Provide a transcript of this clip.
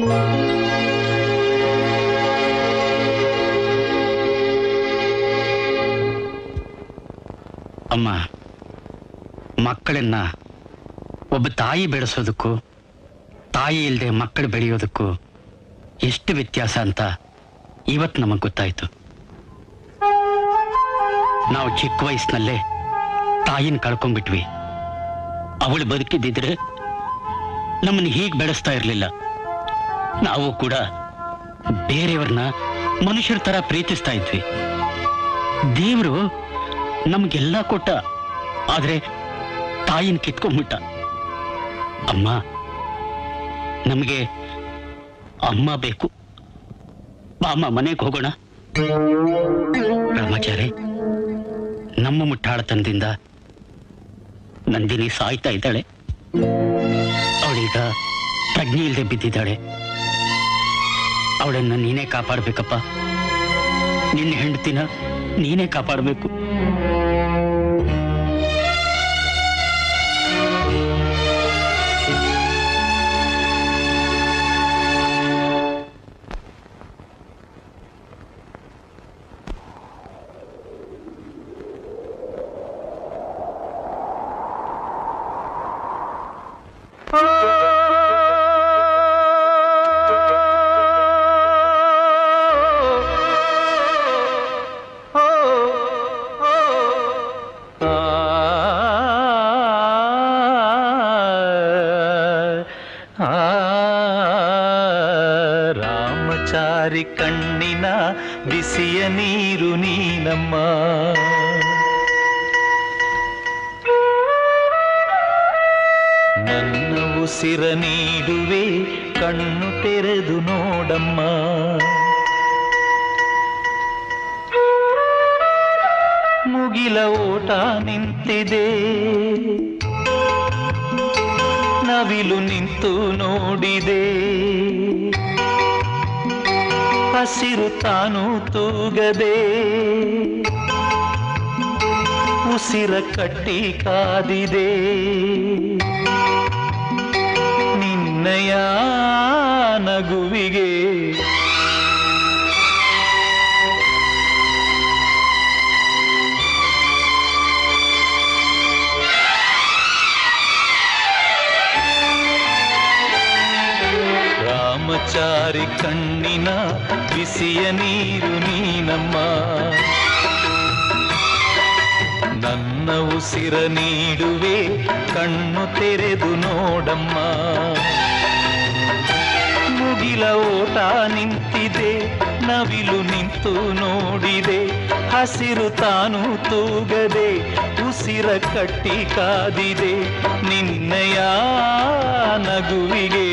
ಅಮ್ಮ, ಮಕ್ಕಳನ್ನ ಒಬ್ಬ ತಾಯಿ ಬೆಳೆಸೋದಕ್ಕೂ, ತಾಯಿ ಇಲ್ಲದೆ ಮಕ್ಕಳು ಬೆಳೆಯೋದಕ್ಕೂ ಎಷ್ಟು ವ್ಯತ್ಯಾಸ ಅಂತ ಇವತ್ತು ನಮಗೆ ಗೊತ್ತಾಯಿತು. ನಾವು ಚಿಕ್ಕ ವಯಸ್ಸಿನಲ್ಲೇ ತಾಯಿನ ಕಳ್ಕೊಂಡ್ಬಿಟ್ವಿ. ಅವಳು ಬದುಕಿದ್ದಿದ್ರೆ ನಮ್ಮನ್ನು ಹೀಗೆ ಬೆಳೆಸ್ತಾ ಇರಲಿಲ್ಲ. ನಾವು ಕೂಡ ಬೇರೆಯವ್ರನ್ನ ಮನುಷ್ಯರ ತರ ಪ್ರೀತಿಸ್ತಾ ಇದ್ವಿ. ದೇವರು ನಮ್ಗೆಲ್ಲ ಕೊಟ್ಟ, ಆದ್ರೆ ತಾಯಿನ ಕಿತ್ಕೊಂಡ್ಬಿಟ್ಟ. ಅಮ್ಮ, ನಮಗೆ ಅಮ್ಮ ಬೇಕು. ಅಮ್ಮ ಮನೆಗೆ ಹೋಗೋಣ. ಬ್ರಹ್ಮಚಾರಿ, ನಮ್ಮ ಮುಟ್ಟಾಳತನದಿಂದ ನಂದಿನಿ ಸಾಯ್ತಾ ಇದ್ದಾಳೆ. ಅವಳೀಗ ಪ್ರಜ್ಞೆ ಇಲ್ಲದೆ ಬಿದ್ದಿದ್ದಾಳೆ. ಅವಳನ್ನ ನೀನೇ ಕಾಪಾಡ್ಬೇಕಪ್ಪ. ನಿನ್ನ ಹೆಂಡತಿನ ನೀನೇ ಕಾಪಾಡಬೇಕು. ರಾಮಚಾರಿ ಕಣ್ಣಿನ ಬಿಸಿಯ ನೀರು ನೀನಮ್ಮ. ನನ್ನ ಉಸಿರ ನೀಡುವೆ ಕಣ್ಣು ತೆರೆದು ನೋಡಮ್ಮ. ಮುಗಿಲ ಓಟ ನಿಂತಿದೆ. ನವಿಲು ನಿಂತು ನೋಡಿದೆ. ಹಸಿರು ತಾನು ತೂಗದೆ. ಉಸಿರ ಕಟ್ಟಿ ಕಾದಿದೆ. ನಿನ್ನಯ ನಗುವಿಗೆ ರಾಮಚಾರಿ ಕಣ್ಣಿನ ಬಿಸಿಯ ನೀರು ನೀನಮ್ಮ. ನನ್ನ ಉಸಿರ ನೀಡುವೆ, ಕಣ್ಣು ತೆರೆದು ನೋಡಮ್ಮ. ಮುಗಿಲ ಓಟ ನಿಂತಿದೆ, ನವಿಲು ನಿಂತು ನೋಡಿದೆ, ಹಸಿರು ತಾನು ತೂಗದೆ, ಉಸಿರ ಕಟ್ಟಿ ಕಾದಿದೆ, ನಿನ್ನಯ ನಗುವಿಗೆ.